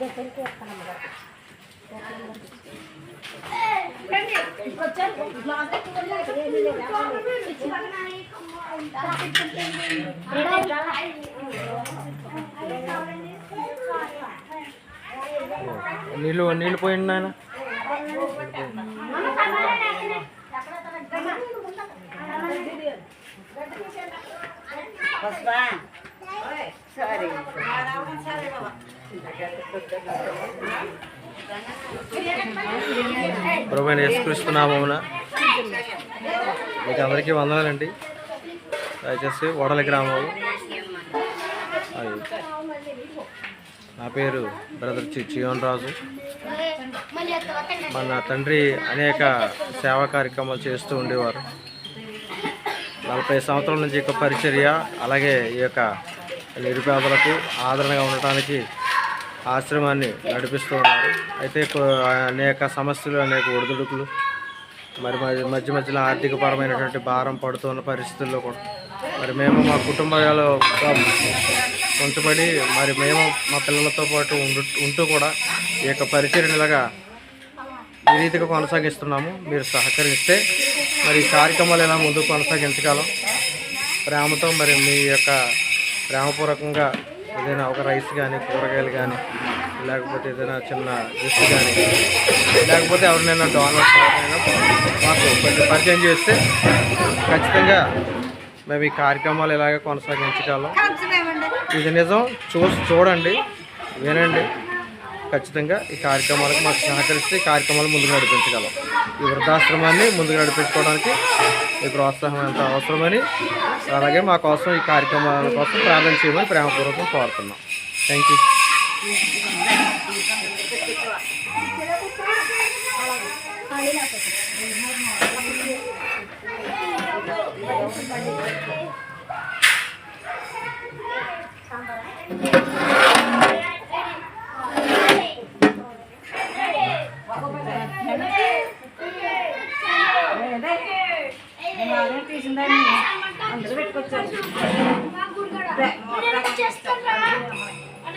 దగ్గరికి వస్తాను నీళ్ళు నీళ్ళు పోయింది నాయన. వస్తా సరే ప్రభు మీకు అందరికీ వందనాలండి. దయచేసి వడల గ్రామం అది నా పేరు బ్రదర్ చి చియోన్ రాజు. మన తండ్రి అనేక సేవా కార్యక్రమాలు చేస్తూ ఉండేవారు. నలభై సంవత్సరాల నుంచి ఈ యొక్క పరిచర్య అలాగే ఈ యొక్క నిరుపేదలకు ఆదరణగా ఉండటానికి ఆశ్రమాన్ని నడిపిస్తూ ఉన్నారు. అయితే అనేక సమస్యలు అనేక ఒడిదుడుకులు మరి మరి మధ్య మధ్యలో ఆర్థికపరమైనటువంటి భారం పడుతున్న పరిస్థితుల్లో కూడా. మరి మేము మా కుటుంబాలలో ఉంచబడి మరి మేము మా పిల్లలతో పాటు ఉండు ఉంటూ కూడా ఈ యొక్క పరిచర్యను ఈ రీతిగా కొనసాగిస్తున్నాము. మీరు సహకరిస్తే మరి ఈ కార్యక్రమాలు ఎలా ముందుకు కొనసాగించగలం? ప్రేమతో మరి మీ యొక్క ప్రేమపూర్వకంగా ఏదైనా ఒక రైస్ కానీ కూరగాయలు కానీ లేకపోతే ఏదైనా చిన్న జ్యూస్ కానీ లేకపోతే ఎవరినైనా డోనర్స్ ఎవరినైనా మాకు కొంచెం పరిచయం చేస్తే ఖచ్చితంగా మేము ఈ కార్యక్రమాలు ఇలాగే కొనసాగించగలం. ఇది నిజం చూ చూడండి వినండి. ఖచ్చితంగా ఈ కార్యక్రమాలకు మాకు సహకరిస్తే ఈ కార్యక్రమాలు ముందుకు నడిపించగలం. ఈ వృద్ధాశ్రమాన్ని ముందుకు నడిపించుకోవడానికి ఈ ప్రోత్సాహం ఎంత అవసరమని అలాగే మా కోసం ఈ కార్యక్రమాల కోసం ప్రార్థన చేయమని ప్రేమపూర్వకం కోరుతున్నాం. థ్యాంక్ యూ తీసిందని అందరూ పెట్టుకొచ్చారు చేస్తాను